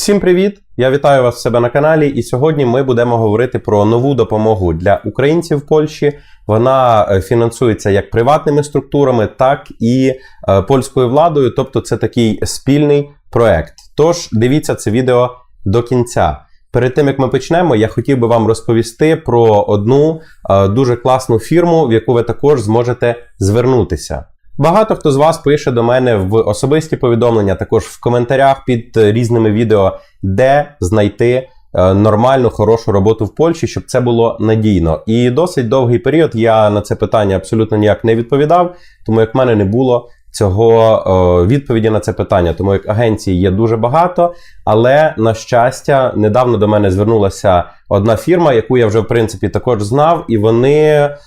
Всім привіт! Я вітаю вас в себе на каналі. І сьогодні ми будемо говорити про нову допомогу для українців в Польщі. Вона е, фінансується як приватними структурами, так і е, польською владою. Тобто, це такий спільний проект. Тож дивіться це відео до кінця. Перед тим як ми почнемо, я хотів би вам розповісти про одну е, дуже класну фірму, в яку ви також зможете звернутися. Багато хто з вас пише до мене в особисті повідомлення, також в коментарях під е, різними відео, де знайти е, нормальну, хорошу роботу в Польщі, щоб це було надійно. І досить довгий період я на це питання абсолютно ніяк не відповідав, тому як в мене не було цього е, відповіді на це питання, тому як агенцій є дуже багато. Але на щастя, недавно до мене звернулася одна фірма, яку я вже в принципі також знав, і вони е,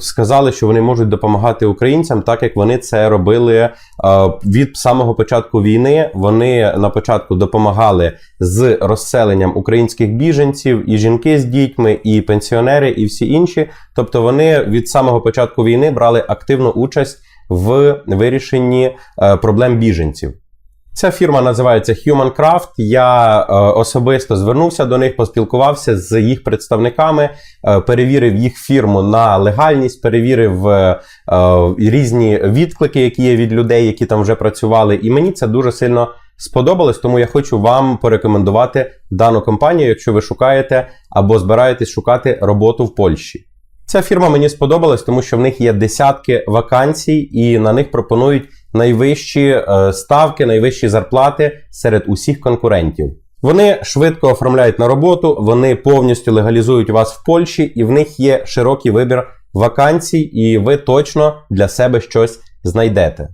сказали, що вони можуть допомагати українцям, так як вони це робили е, від самого початку війни. Вони на початку допомагали з розселенням українських біженців, і жінки з дітьми, і пенсіонери, і всі інші. Тобто вони від самого початку війни брали активну участь в вирішенні е, проблем біженців. Ця фірма називається HumanCraft. Я е, особисто звернувся до них, поспілкувався з їх представниками, е, перевірив їх фірму на легальність, перевірив різні відклики, які є від людей, які там вже працювали. І мені це дуже сильно сподобалось, тому я хочу вам порекомендувати дану компанію, якщо ви шукаєте або збираєтесь шукати роботу в Польщі. Ця фірма мені сподобалась, тому що в них є десятки вакансій, і на них пропонують найвищі е, ставки, найвищі зарплати серед усіх конкурентів. Вони швидко оформляють на роботу, вони повністю легалізують вас в Польщі, і в них є широкий вибір вакансій, і ви точно для себе щось знайдете.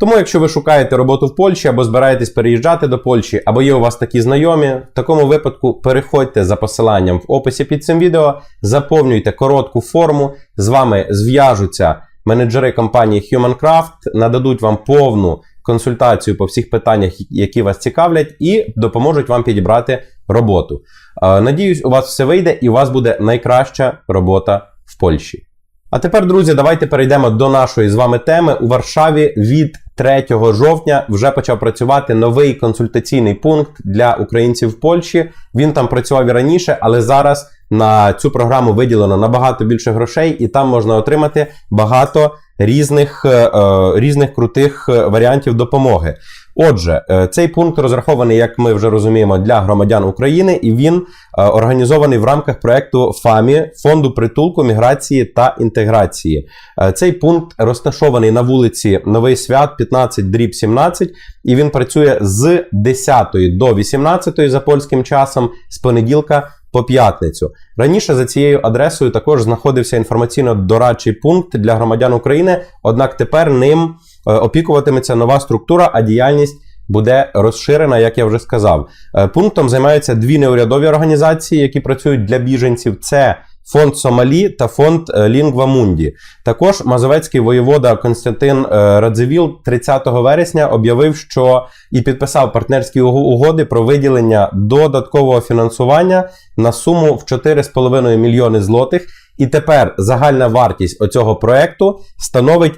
Тому, якщо ви шукаєте роботу в Польщі або збираєтесь переїжджати до Польщі, або є у вас такі знайомі, в такому випадку переходьте за посиланням в описі під цим відео, заповнюйте коротку форму, з вами зв'яжуться менеджери компанії HumanCraft, нададуть вам повну консультацію по всіх питаннях, які вас цікавлять, і допоможуть вам підібрати роботу. Е, Надіюсь, у вас все вийде і у вас буде найкраща робота в Польщі. А тепер, друзі, давайте перейдемо до нашої з вами теми. У Варшаві від 3 жовтня вже почав працювати новий консультаційний пункт для українців в Польщі. Він там працював і раніше, але зараз на цю програму виділено набагато більше грошей, і там можна отримати багато різних, е, е, різних крутих е, варіантів допомоги. Отже, е, цей пункт розрахований, як ми вже розуміємо, для громадян України, і він е, організований в рамках проекту ФАМІ фонду притулку, міграції та інтеграції. Е, Цей пункт розташований на вулиці Новий Свят, 15 дріб 17, і він працює з 10 до 18 за польським часом з понеділка. По п'ятницю раніше за цією адресою також знаходився інформаційно-дорадчий пункт для громадян України. Однак тепер ним опікуватиметься нова структура, а діяльність буде розширена, як я вже сказав. Е, Пунктом займаються дві неурядові організації, які працюють для біженців. Це Фонд Сомалі та фонд е, Лінгва Мунді. Також Мазовецький воєвода Константин е, Радзивіл 30 вересня об'явив, що і підписав партнерські угоди про виділення додаткового фінансування на суму в 4,5 мільйони злотих. І тепер загальна вартість оцього проекту становить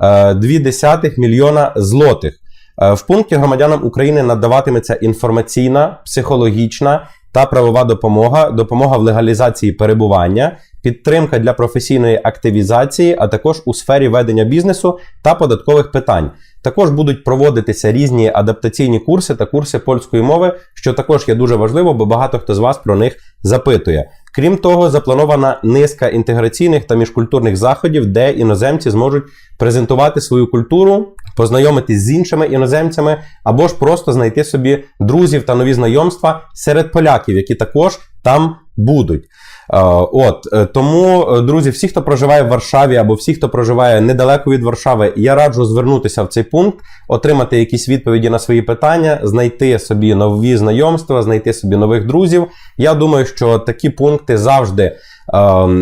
18,2 мільйона злотих. Е, В пункті громадянам України надаватиметься інформаційна, психологічна та правова допомога, допомога в легалізації перебування, підтримка для професійної активізації, а також у сфері ведення бізнесу та податкових питань. Також будуть проводитися різні адаптаційні курси та курси польської мови, що також є дуже важливо, бо багато хто з вас про них запитує. Крім того, запланована низка інтеграційних та міжкультурних заходів, де іноземці зможуть презентувати свою культуру, познайомитись з іншими іноземцями, або ж просто знайти собі друзів та нові знайомства серед поляків, які також там будуть. Е, От е, тому, е, друзі, всі, хто проживає в Варшаві або всі, хто проживає недалеко від Варшави, я раджу звернутися в цей пункт, отримати якісь відповіді на свої питання, знайти собі нові знайомства, знайти собі нових друзів. Я думаю, що такі пункти завжди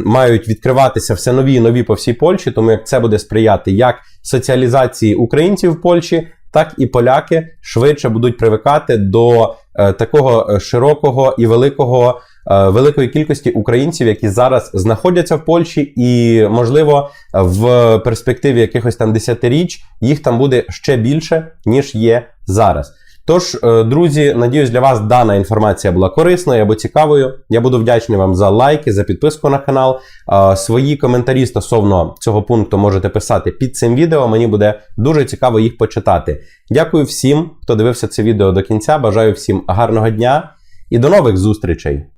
мають відкриватися все нові і нові по всій Польщі, тому як це буде сприяти як соціалізації українців в Польщі, так і поляки швидше будуть привикати до такого широкого і великого. Е, Великої кількості українців, які зараз знаходяться в Польщі, і можливо в перспективі якихось там десятиріч їх там буде ще більше, ніж є зараз. Тож, е, друзі, надіюсь, для вас дана інформація була корисною або цікавою. Я буду вдячний вам за лайки, за підписку на канал. Е, Свої коментарі стосовно цього пункту можете писати під цим відео. Мені буде дуже цікаво їх почитати. Дякую всім, хто дивився це відео до кінця. Бажаю всім гарного дня і до нових зустрічей!